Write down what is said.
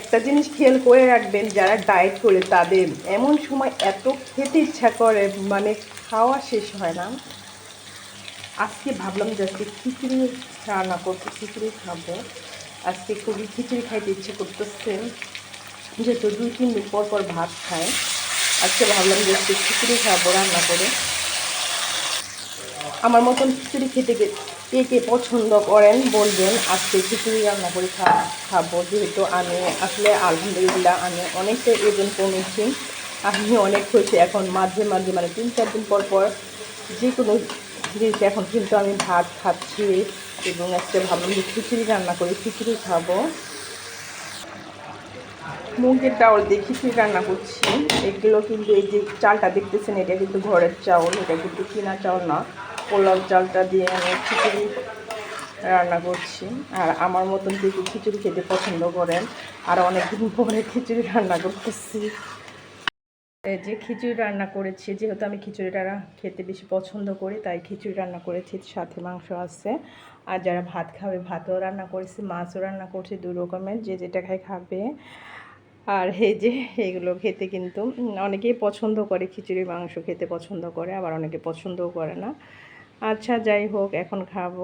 একটা জিনিস খেয়াল করে রাখবেন, যারা ডায়েট করে তাদের এমন সময় এত খেতে ইচ্ছা করে মানে খাওয়া শেষ হয় না। আজকে ভাবলাম যে আজকে খিচুড়ি রান্না করতে খিচুড়ি খাব। আজকে খুবই খিচুড়ি খাইতে ইচ্ছে করতেছে। যেহেতু দুই তিন দিন পর পর ভাত খায়। আজকে ভাবলাম যে আজকে খিচুড়ি খাব রান্না করে। আমার মতন খিচুড়ি খেতে কে কে পছন্দ করেন বলবেন, আজকে খিচুড়ি রান্না করে খাব। যেহেতু আমি আসলে আলহামদুলিল্লাহ আমি অনেকটা ওজন কমেছি, আমি অনেক হয়েছে এখন মাঝে মাঝে মানে তিন চার দিন পর পর যে কোনো জিনিস এখন কিন্তু আমি ভাত খাচ্ছি এবং আজকে ভাবলাম যে খিচুড়ি রান্না করে খিচুড়ি খাব। মুগের ডাউল দিয়ে খিচুড়ি রান্না করছি। এগুলো কিন্তু এই যে চালটা দেখতেছেন, এটা কিন্তু ঘরের চাউল, এটা কিন্তু কিনা চাউল না। পোলাও চালটা দিয়ে আমি খিচুড়ি রান্না করছি। আর আমার মতন কেউ খিচুড়ি খেতে পছন্দ করেন। আর অনেকদিন পরে খিচুড়ি রান্না করতেছি। যে খিচুড়ি রান্না করেছি, যেহেতু আমি খিচুড়িটা খেতে বেশি পছন্দ করি, তাই খিচুড়ি রান্না করেছি, সাথে মাংস আছে। আর যারা ভাত খাবে, ভাতও রান্না করেছি, মাছও রান্না করছি, দু রকমের, যে যেটা খাই খাবে। আর এই যে এগুলো খেতে কিন্তু অনেকেই পছন্দ করে, খিচুড়ি মাংস খেতে পছন্দ করে, আবার অনেকে পছন্দও করে না। আচ্ছা যাই হোক এখন খাব।